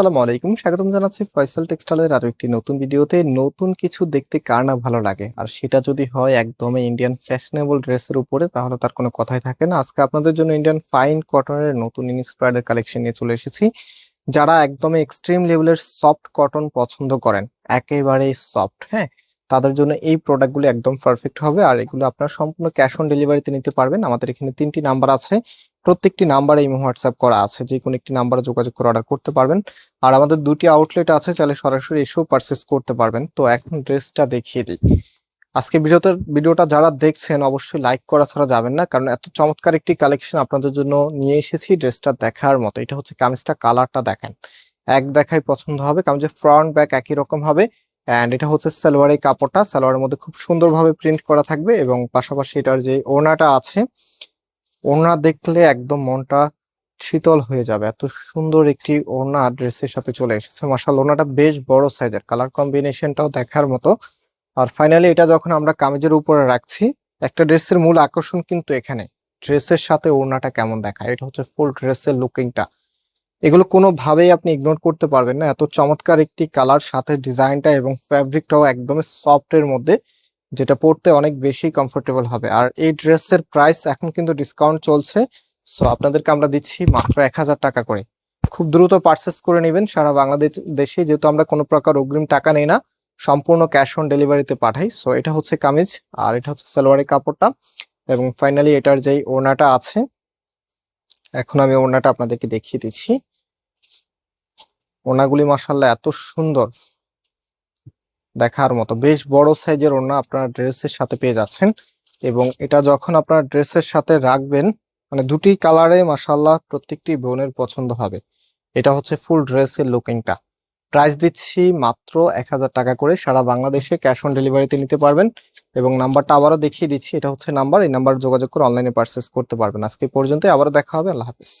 আসসালামু আলাইকুম। স্বাগতম জানাচ্ছি ফয়সাল টেক্সটাইলের আরও একটি নতুন ভিডিওতে। নতুন কিছু দেখতে কার না ভালো লাগে? আর সেটা যদি হয় একদমই ইন্ডিয়ান ফ্যাশনেবল ড্রেসের উপরে, তাহলে তার কোনো কথাই থাকে না। আজকে আপনাদের জন্য ইন্ডিয়ান ফাইন কটনের নতুন ইনস্পায়ার্ড কালেকশন নিয়ে চলে এসেছি। যারা একদমই এক্সট্রিম লেভেলের সফট কটন পছন্দ করেন, একেবারেই সফট হ্যাঁ? তাদের জন্য এই প্রোডাক্টগুলো একদম পারফেক্ট হবে। আর এগুলো আপনার সম্পূর্ণ ক্যাশ অন ডেলিভারিতে নিতে পারবেন। আমাদের এখানে তিনটি নাম্বার আছে। প্রত্যেকটি নাম্বারে ইমো হোয়াটসঅ্যাপ করা আছে। যে কোনো একটি নাম্বারে যোগাযোগ করে অর্ডার করতে পারবেন। আর আমাদের দুটি আউটলেট আছে চাইলে সরাসরি এসেও পারচেস করতে পারবেন। তো এখন ড্রেসটা দেখিয়ে দিই। আজকে ভিডিওটার ভিডিওটা যারা দেখছেন অবশ্যই লাইক করা ছাড়া যাবেন না। কারণ এত চমৎকার একটি কালেকশন আপনাদের জন্য নিয়ে এসেছি ড্রেসটা দেখার মতো। এটা হচ্ছে কামিজটা কালারটা দেখেন। এক দেখাই পছন্দ হবে। কামিজের ফ্রন্ট ব্যাক একই রকম হবে। অ্যান্ড এটা হচ্ছে সালোয়ারের কাপড়টা। সালোয়ারের মধ্যে খুব সুন্দরভাবে প্রিন্ট করা থাকবে এবং পাশাপাশি এটার যে ওড়নাটা আছে, ওড়না দেখলে একদম মনটা শীতল হয়ে যাবে। এত সুন্দর একটি ওড়না ড্রেসের সাথে চলে এসেছে। মার্শাল ওড়নাটা বেশ বড় সাইজের কালার কম্বিনেশনটাও দেখার মতো। আর ফাইনালি এটা যখন আমরা কামিজের উপরে রাখছি, একটা ড্রেসের মূল আকর্ষণ কিন্তু এখানে। ড্রেসের সাথে ওড়নাটা কেমন দেখায়? এটা হচ্ছে ফুল ড্রেসের লুকিংটা এগুলো কোনোভাবেই আপনি ইগনোর করতে পারবেন না। এত চমৎকার একটি কালার সাথে ডিজাইনটা এবং ফ্যাব্রিকটাও একদমই সফট এর মধ্যে, যেটা পরতে অনেক বেশি কমফোর্টেবল হবে। আর এই ড্রেসের প্রাইস এখন কিন্তু ডিসকাউন্ট চলছে। সো আপনাদেরকে আমরা দিচ্ছি মাত্র এক হাজার টাকা করে। খুব দ্রুত পারচেস করে নেবেন। সারা বাংলাদেশ, দেশে যেহেতু আমরা কোনো প্রকার অগ্রিম টাকা নেই না, সম্পূর্ণ ক্যাশ অন ডেলিভারিতে পাঠাই। সো এটা হচ্ছে কামিজ, আর এটা হচ্ছে সালোয়ারের কাপড়টা। এবং ফাইনালি এটার যেই ওড়নাটা আছে এখন আমি ওনাটা আপনাদেরকে দেখিয়ে দিচ্ছি। ওনাগুলি মাসাল্লাহ এত সুন্দর দেখার মতো। বেশ বড় সাইজের ওনা আপনারা ড্রেসের সাথে পেয়ে যাচ্ছেন এবং এটা যখন আপনারা ড্রেসের সাথে রাখবেন মানে দুটি কালারে মাসাল্লাহ প্রত্যেকটি বোনের পছন্দ হবে। এটা হচ্ছে ফুল ড্রেসের লুকিংটা। প্রাইস দিচ্ছি মাত্র এক হাজার টাকা করে। সারা বাংলাদেশে ক্যাশ অন ডেলিভারিতে নিতে পারবেন এবং নাম্বারটা আবারও দেখিয়ে দিচ্ছি। এটা হচ্ছে নাম্বার। এই নাম্বার যোগাযোগ করে অনলাইনে পারচেস করতে পারবেন। আজকে পর্যন্ত আবারও দেখা হবে। আল্লাহ হাফিজ।